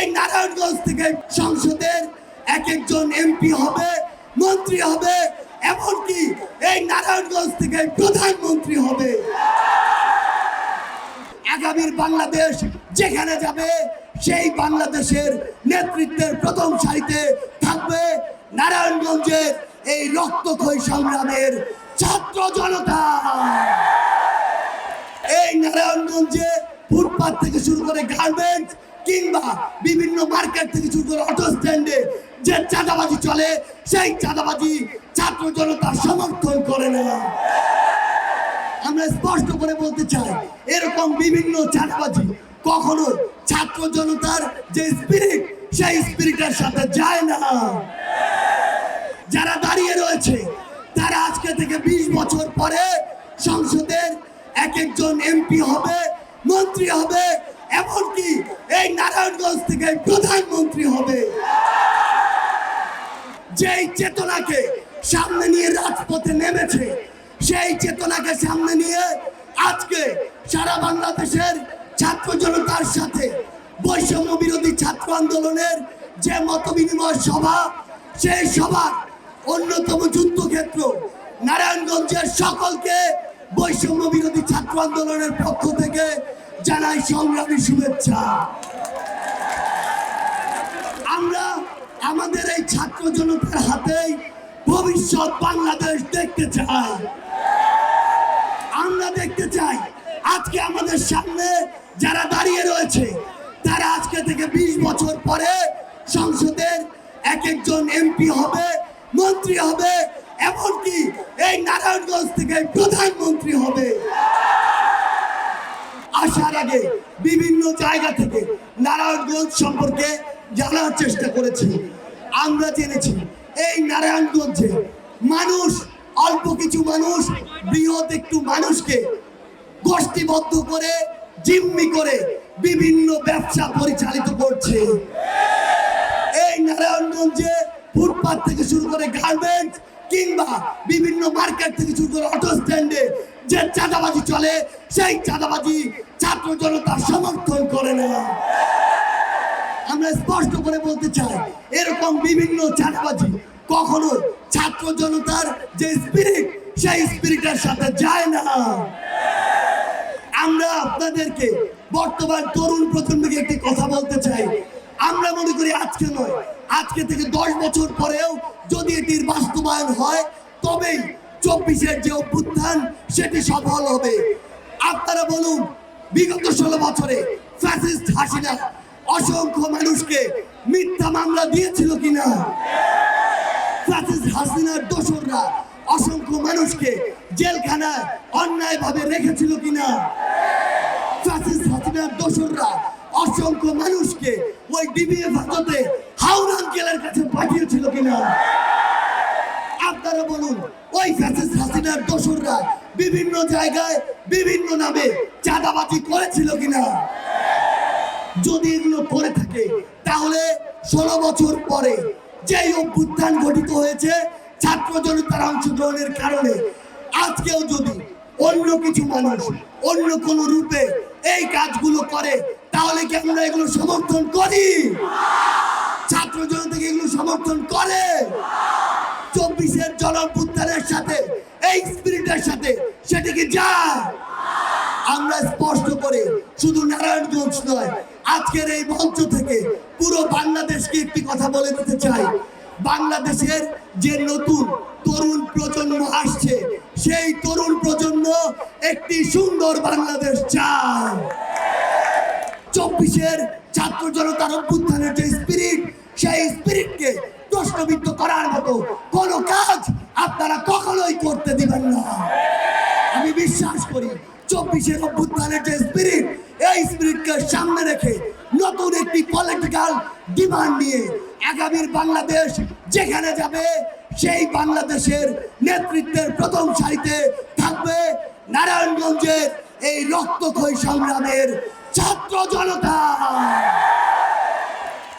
এই নারায়ণগঞ্জ থেকে সংসদের এক একজন এমপি হবে, মন্ত্রী হবে, এমনকি এই নারায়ণগঞ্জ থেকে প্রধানমন্ত্রী হবে। আগামীর বাংলাদেশ যেখানে যাবে, সেই বাংলাদেশের নেতৃত্বের প্রথম সারিতে থাকবে নারায়ণগঞ্জের এই রক্তক্ষয়ী সংগ্রামের ছাত্র জনতা। এই নারায়ণগঞ্জে ফুটপাথ থেকে শুরু করে গার্মেন্টস কিংবা বিভিন্ন মার্কেট থেকে শুরু করে অটো স্ট্যান্ডে যে চাঁদাবাজি চলে, সেই চাঁদাবাজি ছাত্র জনতা সমর্থন করে না। আমরা স্পষ্ট করে বলতে চাই, এরকম বিভিন্ন চাঁদাবাজি কখনো ছাত্র জনতার যে স্পিরিট সেই স্পিরিটের সাথে যায় না। যারা দাঁড়িয়ে রয়েছে, তারা আজকে থেকে ২০ বছর পরে সংসদের এক একজন এমপি হবে, মন্ত্রী হবে, এমনকি এই নারায়ণগঞ্জ থেকে প্রধানমন্ত্রী হবে। যেই চেতনাকে সামনে নিয়ে রাজপথে নেমেছে, সেই চেতনাকে সামনে নিয়ে আজকে সারা বাংলাদেশের ছাত্র জনতার সাথে বৈষম্য বিরোধী ছাত্র আন্দোলনের যে মত বিনিময় সভা, সেই সভার অন্যতম যুদ্ধক্ষেত্র নারায়ণগঞ্জের সকলকে বৈষম্য বিরোধী ছাত্র আন্দোলনের পক্ষ থেকে জানাই সংগ্রামী শুভেচ্ছা। আমরা আমাদের এই ছাত্র জনতার হাতেই ভবিষ্যৎ বাংলাদেশ দেখতে চাই। আমরা দেখতে চাই আজকে আমাদের সামনে যারা দাঁড়িয়ে রয়েছে, তারা আজকে থেকে ২০ বছর পরে সংসদের এক একজন এমপি হবে, মন্ত্রী হবে এমনকি এই নারায়ণগঞ্জ থেকে প্রধানমন্ত্রী হবে। আসার আগে বিভিন্ন জায়গা থেকে নারায়ণগঞ্জ সম্পর্কে জানার চেষ্টা করেছি। আমরা জেনেছি, এই নারায়ণগঞ্জে মানুষ, অল্প কিছু মানুষ, বৃহৎ একটু মানুষকে গোষ্ঠীবদ্ধ করে, জিম্মি করে বিভিন্ন ব্যবসা পরিচালিত স্ট্যান্ডে যে চাঁদাবাজি চলে, সেই চাঁদাবাজি ছাত্র জনতা সমর্থন করে না। আমরা স্পষ্ট করে বলতে চাই, এরকম বিভিন্ন চাঁদাবাজি কখনো ছাত্র জনতার যে স্পিরিট সেই স্পিরিটের সাথে যায় না। আমরা আপনাদেরকে বর্তমান তরুণ প্রজন্মকে একটি কথা বলতে চাই। আমরা মনে করি আজকে নয়, আজকে থেকে দশ বছর পরেও যদি এটির বাস্তবায়ন হয়, তবেই চব্বিশের যে অভ্যুত্থান, সেটি সফল হবে। আপনারা বলুন, বিগত ষোলো বছরে ফ্যাসিস্ট হাসিনা অসংখ্য মানুষকে মিথ্যা মামলা দিয়েছিল কিনা? ফ্যাসিস্ট হাসিনার দোসররা অসংখ্য মানুষকে জেলখানায় অন্যায়ভাবে রেখেছিল কিনা? ফ্যাসিস্ট হাসিনার দোসররা অসংখ্য মানুষকে ওই ডিবি হেফাজতে হাওড় আঙ্কেলের কাছে পাঠিয়েছিল কিনা? আপনারা বলুন ওই ফ্যাসিস্ট হাসিনার দোসররা বিভিন্ন জায়গায়, বিভিন্ন নামে চাঁদাবাজি করেছিল কিনা? যদি এগুলো করে থাকে, তাহলে ষোলো বছর পরে যেই অভ্যুত্থান গঠিত হয়েছে, ছাত্র জনতার অংশগ্রহণের কারণে, আজকেও যদি অন্য কিছু মানুষ, অন্য কোন রূপে এই কাজগুলো করে, তাহলে কি আমরা এগুলো সমর্থন করি? ছাত্র জনতাকে এগুলো সমর্থন করে? চব্বিশের জনপুত্থানের সাথে, এই স্পিরিটের সাথে সেটিকে যায় আমরা স্পষ্ট করে শুধু নারায়ণগঞ্জ নয়, আজকের এই মঞ্চ থেকে পুরো বাংলাদেশকে একটি কথা বলে দিতে চাই। বাংলাদেশের যে নতুন তরুণ প্রজন্ম আসছে, সেই তরুণ প্রজন্ম একটি সুন্দর বাংলাদেশ চায়। চব্বিশের ছাত্র জনতার অভ্যুত্থানের যে স্পিরিট, সেই স্পিরিটকে প্রশ্নবিদ্ধ করার মতো কোনো কাজ আপনারা কখনোই করতে দিবেন না। আমি বিশ্বাস করি চব্বিশের অভ্যুত্থানের যে স্পিরিট এই স্পিরিটকে সামনে রেখে নতুন একটি পলিটিক্যাল ডিমান্ড নিয়ে আগামীর বাংলাদেশ যেখানে যাবে, সেই বাংলাদেশের নেতৃত্বের প্রথম সারিতে থাকবে নারায়ণগঞ্জের এই রক্তক্ষয়ী সংগ্রামের ছাত্র জনতা।